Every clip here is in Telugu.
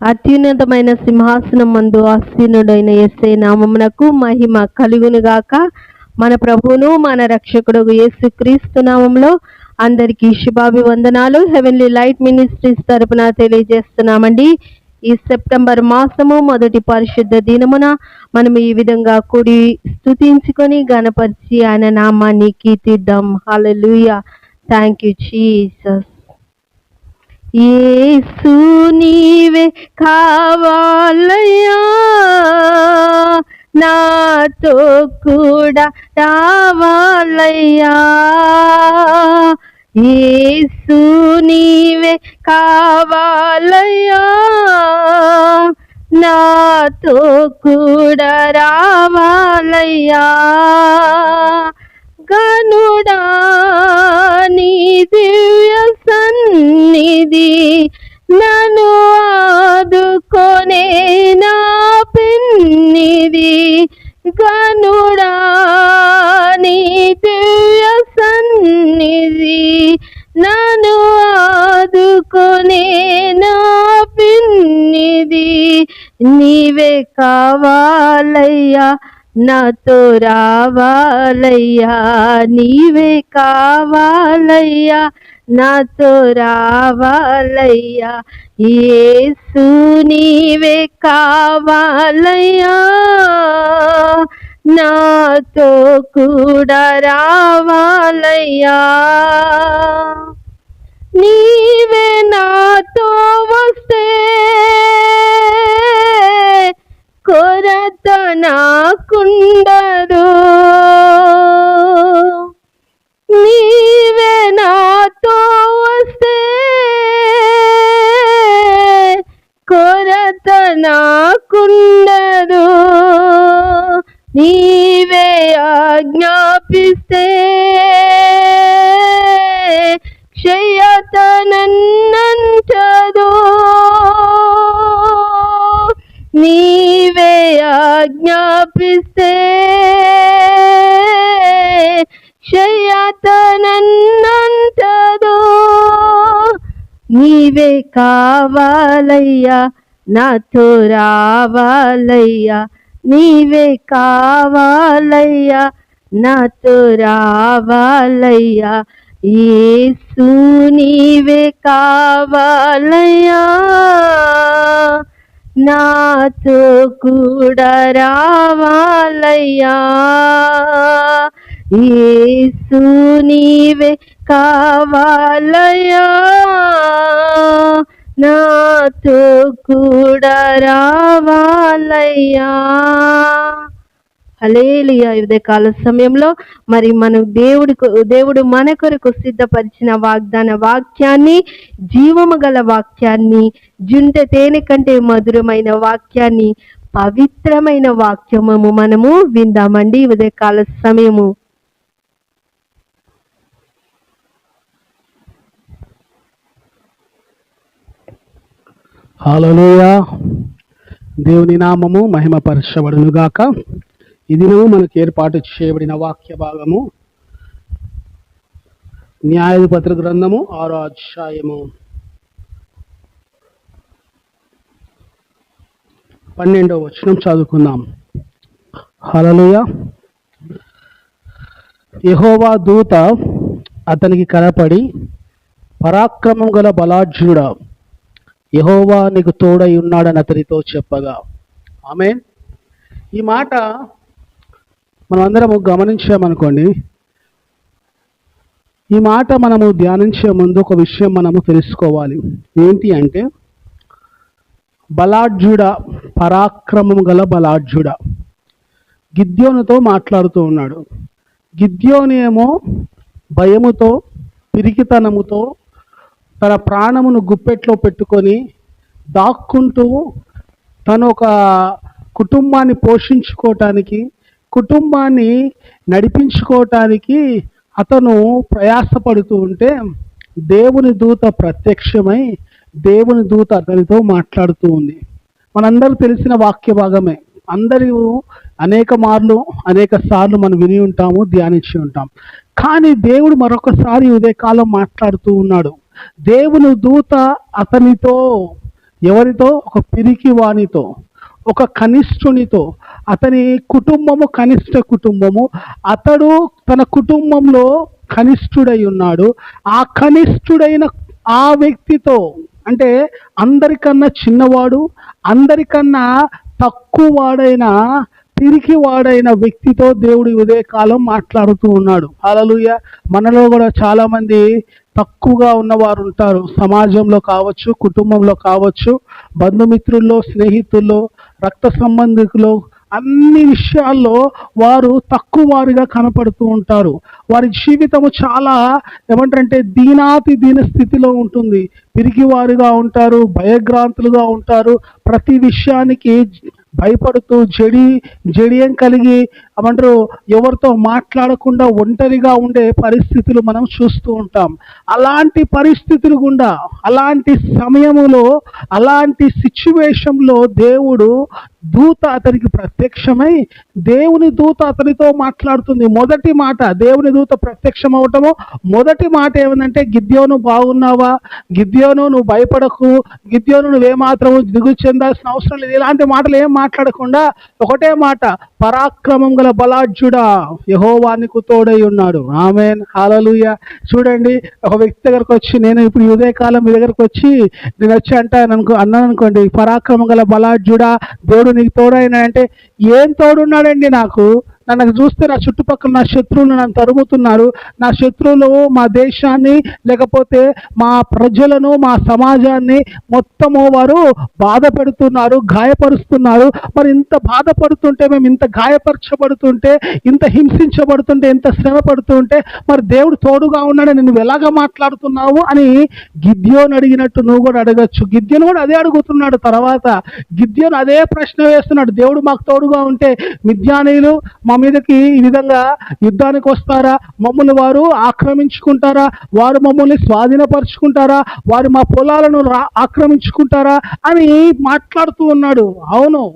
అత్యున్నతమైన సింహాసనం మందు ఆసీనుడైన ఎస్ఐ నామమునకు మహిమ కలుగునుగాక మన ప్రభువును మన రక్షకుడు యేసుక్రీస్తు నామంలో అందరికీ శుభాభివందనాలు. హెవెన్లీ లైట్ మినిస్ట్రీస్ తరపున తెలియజేస్తున్నామండి. ఈ సెప్టెంబర్ మాసము మొదటి పరిశుద్ధ దినమున మనం ఈ విధంగా కూడి స్థుతించుకొని గణపరిచి ఆయన నామాన్ని కీర్తిద్దాం. లూయా థ్యాంక్ యూ జీసస్. యేసు నీవే కావాలయ్యా. నాతో కూడా రావాలయ్యా. ఏసు నీవే కావాలయ్యా. నాతో కూడా రావాలయ్యా. గనుడా నీ దివ్య సన్నిధి నను ఆదుకొనే నా పిన్నిది. గనుడా నీ నాతో రావాలయ్యా నీవే కావాలయ్యా నాతో రావాలయ్యా యేసు నీవే కావాలయ్యా నాతో కూడా రావాలయ్యా. నీవే నాతో వస్తే కొరత నాకుండదు. నీవే నాతో వస్తే కొరత నాకుండదు. నీవే ఆజ్ఞాపిస్తే క్షయత నన్నంటదు నీ ఆజ్ఞాపిస్తే క్షయత నీవే కావాలయ్యా నాతో రావాలయ్యా. నీవే కావాలయ్యా నాతో రావాలయ్యా. ఏసు నీవే కావాలయ్యా. నాతో కూడా రావాలయ్యా యేసు నీవే కావాలయ్యా. నాతో కూడా రావాలయ్యా హలేలియా ఇదే కాల సమయంలో మరి మన దేవుడి దేవుడు మన కొరకు సిద్ధపరిచిన వాగ్దాన వాక్యాన్ని జీవము గల వాక్యాన్ని జుంట తేనె కంటే మధురమైన వాక్యాన్ని పవిత్రమైన వాక్యము మనము విందామండి. ఉదయ కాల సమయము. హాలలోయా దేవుని నామము మహిమపరచబడునుగాక. ఈ దినము మనకు ఏర్పాటు చేయబడిన వాక్య భాగము న్యాయాధిపత్ర గ్రంథము ఆరో అధ్యాయము. పన్నెండవ వచనం చదువుకుందాం. హలలుయ యహోవా దూత అతనికి కనపడి పరాక్రమం గల బలాఢ్యుడా యహోవా నీకు తోడై ఉన్నాడని అతనితో చెప్పగా. ఆమె ఈ మాట మనం అందరము గమనించామనుకోండి ఈ మాట మనము ధ్యానించే ముందు ఒక విషయం మనము తెలుసుకోవాలి. ఏంటి అంటే బలాఢ్యుడ పరాక్రమం గల బలాఢ్యుడ. గిద్యోనుతో మాట్లాడుతూ ఉన్నాడు. గిద్యోనేమో భయముతో పిరికితనముతో తన ప్రాణమును గుప్పెట్లో పెట్టుకొని దాక్కుంటూ తను ఒక కుటుంబాన్ని పోషించుకోవటానికి కుటుంబాన్ని నడిపించుకోవటానికి అతను ప్రయాసపడుతూ ఉంటే దేవుని దూత ప్రత్యక్షమై దేవుని దూత అతనితో మాట్లాడుతూ ఉంది. మనందరూ తెలిసిన వాక్య భాగమే. అందరూ అనేక మార్లు అనేక సార్లు మనం విని ఉంటాము ధ్యానించి ఉంటాం. కానీ దేవుడు మరొకసారి ఉదయకాలం మాట్లాడుతూ ఉన్నాడు. దేవుని దూత అతనితో ఎవరితో? ఒక పిరికి వానితో ఒక కనిష్ఠునితో అతని కుటుంబము కనిష్ట కుటుంబము. అతడు తన కుటుంబంలో కనిష్ఠుడై ఉన్నాడు. ఆ కనిష్ఠుడైన ఆ వ్యక్తితో అంటే అందరికన్నా చిన్నవాడు అందరికన్నా తక్కువ వాడైన తిరిగి వాడైన వ్యక్తితో దేవుడు ఉదయకాలం మాట్లాడుతూ ఉన్నాడు. అలలుయ మనలో కూడా చాలామంది తక్కువగా ఉన్నవారు ఉంటారు. సమాజంలో కావచ్చు కుటుంబంలో కావచ్చు బంధుమిత్రుల్లో స్నేహితుల్లో రక్త సంబంధికులు అన్ని విషయాల్లో వారు తక్కువ వారిగా కనపడుతూ ఉంటారు. వారి జీవితము చాలా ఏమంటారంటే దీనాతి దీన స్థితిలో ఉంటుంది. పిరికివారుగా ఉంటారు భయగ్రాంతులుగా ఉంటారు. ప్రతి విషయానికి భయపడుతూ జడి జడియం కలిగి ఏమంటారు ఎవరితో మాట్లాడకుండా ఒంటరిగా ఉండే పరిస్థితులు మనం చూస్తూ ఉంటాం. అలాంటి పరిస్థితులు గుండా అలాంటి సమయములో అలాంటి సిచ్యువేషన్లో దేవుడు దూత అతనికి ప్రత్యక్షమై దేవుని దూత అతనితో మాట్లాడుతుంది. మొదటి మాట దేవుని దూత ప్రత్యక్షం అవటము. మొదటి మాట ఏమందంటే గిద్యోను బాగున్నావా? గిద్యోను నువ్వు భయపడకు. గిద్యోను నువ్వేమాత్రము దిగు చెందాల్సిన అవసరం లేదు. ఇలాంటి మాటలు ఏం మాట్లాడకుండా ఒకటే మాట పరాక్రమం గల బలాఢ్యుడా. యహోవానికి తోడై ఉన్నాడు. ఆమెన్. హాలలుయ చూడండి ఒక వ్యక్తి దగ్గరకు వచ్చి నేను ఇప్పుడు ఉదయకాలం మీ దగ్గరకు వచ్చి నేను వచ్చి అంటాను అనుకో అన్నాను అనుకోండి పరాక్రమం గల బలాఢ్యుడా దేవుడు నీకు తోడైనా అంటే ఏం తోడున్నాడండి నాకు? నన్ను చూస్తే నా చుట్టుపక్కల నా శత్రువులు నన్ను తరుముతున్నారు. నా శత్రువులు మా దేశాన్ని లేకపోతే మా ప్రజలను మా సమాజాన్ని మొత్తము వారు బాధ పెడుతున్నారు గాయపరుస్తున్నారు. మరి ఇంత బాధపడుతుంటే మేము ఇంత గాయపరచబడుతుంటే ఇంత హింసించబడుతుంటే ఇంత శ్రమ పడుతుంటే మరి దేవుడు తోడుగా ఉన్నాడని నువ్వు ఎలాగ మాట్లాడుతున్నావు అని గిద్యోని అడిగినట్టు నువ్వు కూడా అడగచ్చు. గిద్యోను కూడా అదే అడుగుతున్నాడు తర్వాత. గిద్యోను అదే ప్రశ్న వేస్తున్నాడు. దేవుడు మాకు తోడుగా ఉంటే మిథ్యానీయులు మా మీదకి ఈ విధంగా యుద్ధానికి వస్తారా? మమ్మల్ని వారు ఆక్రమించుకుంటారా? వారు మమ్మల్ని స్వాధీనపరుచుకుంటారా? వారు మా పొలాలను ఆక్రమించుకుంటారా? అని మాట్లాడుతూ ఉన్నాడు. అవును.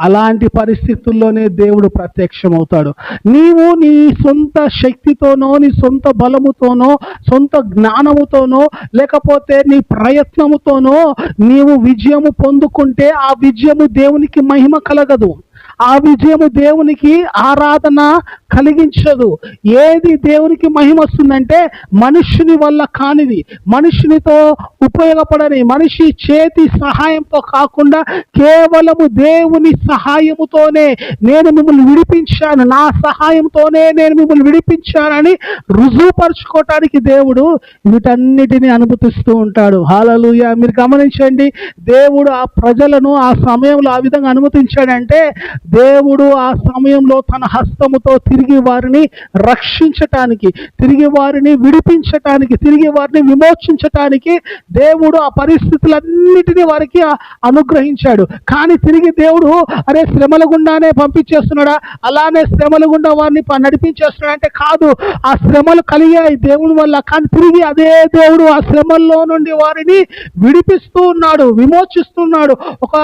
అలాంటి పరిస్థితుల్లోనే దేవుడు ప్రత్యక్షమవుతాడు. నీవు నీ సొంత శక్తితోనో నీ సొంత బలముతోనో సొంత జ్ఞానముతోనో లేకపోతే నీ ప్రయత్నముతోనో నీవు విజయము పొందుకుంటే ఆ విజయము దేవునికి మహిమ కలగదు. ఆ విజయము దేవునికి ఆరాధన కలిగించదు. ఏది దేవునికి మహిమ వస్తుందంటే మనుషుని వల్ల కానిది. మనుషునితో ఉపయోగపడని మనిషి చేతి సహాయంతో కాకుండా కేవలము దేవుని సహాయముతోనే నేను మిమ్మల్ని విడిపించాను. నా సహాయంతోనే నేను మిమ్మల్ని విడిపించానని రుజువుపరుచుకోవటానికి దేవుడు వీటన్నిటిని అనుమతిస్తూ ఉంటాడు. హాలలుయ. మీరు గమనించండి దేవుడు ఆ ప్రజలను ఆ సమయంలో ఆ విధంగా అనుమతించాడంటే దేవుడు ఆ సమయంలో తన హస్తముతో తిరిగి వారిని రక్షించటానికి తిరిగి వారిని విడిపించటానికి తిరిగి వారిని విమోచించటానికి దేవుడు ఆ పరిస్థితులన్నిటినీ వారికి అనుగ్రహించాడు. కానీ తిరిగి దేవుడు అరే శ్రమల గుండానే పంపించేస్తున్నాడా? అలానే శ్రమల గుండా వారిని నడిపించేస్తున్నాడు నడిపించేస్తున్నాడా? అంటే కాదు ఆ శ్రమలు కలిగాయి దేవుని వల్ల. కానీ తిరిగి అదే దేవుడు ఆ శ్రమల్లో నుండి వారిని విడిపిస్తూ ఉన్నాడు విమోచిస్తున్నాడు ఒక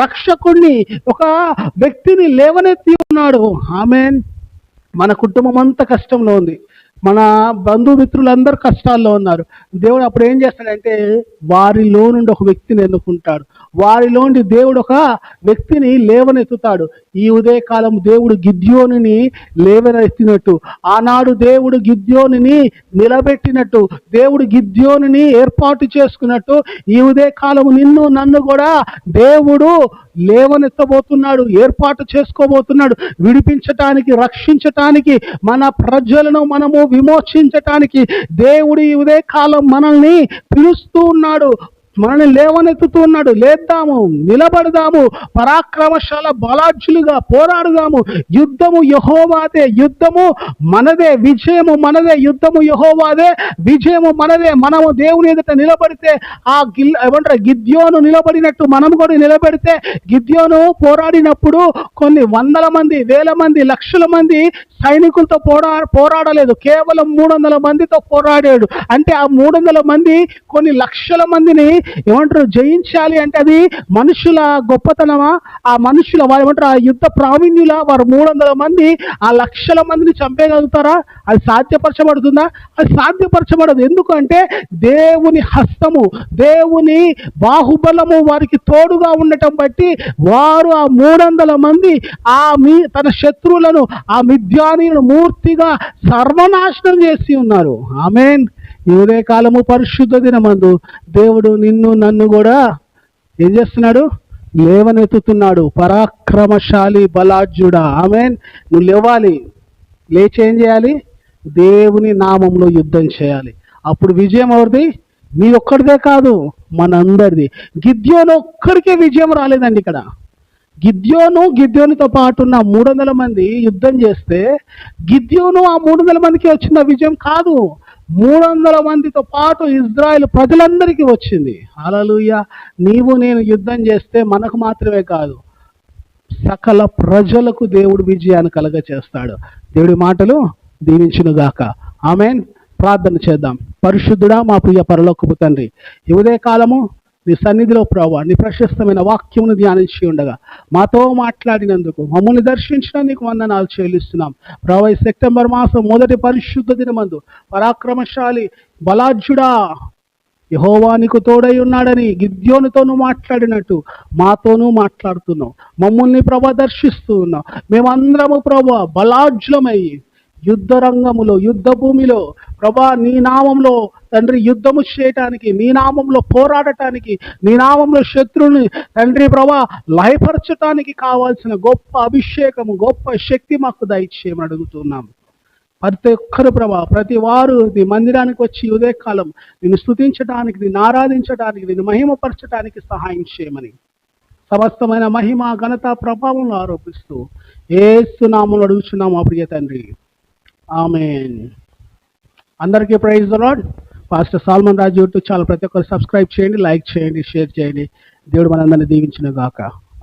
రక్షకుణ్ణి ఒక వ్యక్తిని లేవనెత్తి ఉన్నాడు. ఆమెన్. మన కుటుంబం అంతా కష్టంలో ఉంది. మన బంధుమిత్రులందరూ కష్టాల్లో ఉన్నారు. దేవుడు అప్పుడు ఏం చేస్తాడంటే వారిలో నుండి ఒక వ్యక్తిని ఎన్నుకుంటాడు. వారిలో నుండి దేవుడు ఒక వ్యక్తిని లేవనెత్తుతాడు. ఈ ఉదయకాలం దేవుడు గిద్యోనిని లేవనెత్తినట్టు ఆనాడు దేవుడు గిద్యోనిని నిలబెట్టినట్టు దేవుడు గిద్యోనిని ఏర్పాటు చేసుకున్నట్టు ఈ ఉదయకాలం నిన్ను నన్ను కూడా దేవుడు లేవనెత్తబోతున్నాడు ఏర్పాటు చేసుకోబోతున్నాడు. విడిపించటానికి రక్షించటానికి మన ప్రజలను మనము విమోచించటానికి దేవుడు ఈ ఉదయకాలం మనల్ని పిలుస్తూ ఉన్నాడు. మనల్ని లేవనెత్తుతూ ఉన్నాడు లేద్దాము నిలబడదాము పరాక్రమశాల బలాఢ్యులుగా పోరాడుదాము. యుద్ధము యహోవాదే యుద్ధము మనదే విజయము మనదే యుద్ధము యహోవాదే విజయము మనదే. మనము దేవుని ఎదుట నిలబడితే ఆ గిల్ ఏమంటారు గిద్యోను నిలబడినట్టు మనం కూడా నిలబడితే గిద్యోను పోరాడినప్పుడు కొన్ని వందల మంది వేల మంది లక్షల మంది సైనికులతో పోరా పోరాడలేదు. కేవలం మూడు వందల మందితో పోరాడాడు. అంటే ఆ మూడు వందల మంది కొన్ని లక్షల మందిని ఏమంటారు? జయించాలి అంటే అది మనుషుల గొప్పతనమా? ఆ మనుషుల వారు ఏమంటారు? ఆ యుద్ధ ప్రావీణ్యుల వారు మూడు వందల మంది ఆ లక్షల మందిని చంపేయగలుగుతారా? అది సాధ్యపరచబడుతుందా? అది సాధ్యపరచబడదు. ఎందుకంటే దేవుని హస్తము దేవుని బాహుబలము వారికి తోడుగా ఉండటం బట్టి వారు ఆ మూడు వందల మంది ఆ మీ తన శత్రువులను ఆ మిథ్యానీయులను మూర్తిగా సర్వనాశనం చేసి ఉన్నారు. ఆమెన్. ఈ ఉదయకాలము పరిశుద్ధ దినమందు దేవుడు నిన్ను నన్ను కూడా ఏం చేస్తున్నాడు? లేవనెత్తుతున్నాడు. పరాక్రమశాలి బలాజ్యుడా ఆమెన్. నువ్వు లేవాలి. లేచి ఏం చేయాలి? దేవుని నామంలో యుద్ధం చేయాలి. అప్పుడు విజయం ఎవరిది? నీ ఒక్కడిదే కాదు మనందరిది. గిద్యోను ఒక్కడికే విజయం రాలేదండి ఇక్కడ. గిద్యోను గిద్యోనితో పాటు ఉన్న మూడు వందల మంది యుద్ధం చేస్తే గిద్యోను ఆ మూడు వందల మందికి వచ్చిన విజయం కాదు. మూడు వందల మందితో పాటు ఇజ్రాయెల్ ప్రజలందరికీ వచ్చింది. అలలుయ నీవు నేను యుద్ధం చేస్తే మనకు మాత్రమే కాదు సకల ప్రజలకు దేవుడు విజయాన్ని కలగ చేస్తాడు దేవుడి మాటలు దీవించునుగాక. ఆమెన్. ప్రార్థన చేద్దాం. పరిశుద్ధుడా మా ప్రియ పరలోకపు తండ్రి ఈ ఉదయ కాలము నీ సన్నిధిలో ప్రభావ నీ ప్రశస్తమైన వాక్యమును ధ్యానించి ఉండగా మాతో మాట్లాడినందుకు మమ్మల్ని నీకు వందనాలు చెల్లిస్తున్నాం. ప్రభావ సెప్టెంబర్ మాసం మొదటి పరిశుద్ధ దినమందు పరాక్రమశాలి బలాజ్యుడా యహోవా నీకు తోడై ఉన్నాడని గిద్యోనితోనూ మాట్లాడినట్టు మాతోనూ మాట్లాడుతున్నావు మమ్మల్ని ప్రభా దర్శిస్తూ ఉన్నావు మేమందరము ప్రభా బలాజ్యులమయ్యి యుద్ధ రంగములో యుద్ధ భూమిలో ప్రభా నీ నామంలో తండ్రి యుద్ధము చేయటానికి నీ నామంలో పోరాడటానికి నీ నామంలో శత్రువుని తండ్రి ప్రభా లయపరచటానికి కావాల్సిన గొప్ప అభిషేకము గొప్ప శక్తి మాకు దయచేయమని అడుగుతున్నాం. ప్రతి ఒక్కరు ప్రభా ప్రతి వారు నీ మందిరానికి వచ్చి ఉదయకాలం నిన్ను స్థుతించడానికి నిన్ను ఆరాధించడానికి నిన్ను మహిమపరచడానికి సహాయం చేయమని. సమస్తమైన మహిమ ఘనత ప్రభావం ఆరోపిస్తూ ఏసునామం అడుగుచున్నాము మా తండ్రి. ఆమెన్. అందరికీ praise lord pastor Solomon Raju YouTube channel ప్రతి ఒక్కరు సబ్స్క్రైబ్ చేయండి లైక్ చేయండి షేర్ చేయండి. దేవుడు మనందరినీ దీవించిన గాక.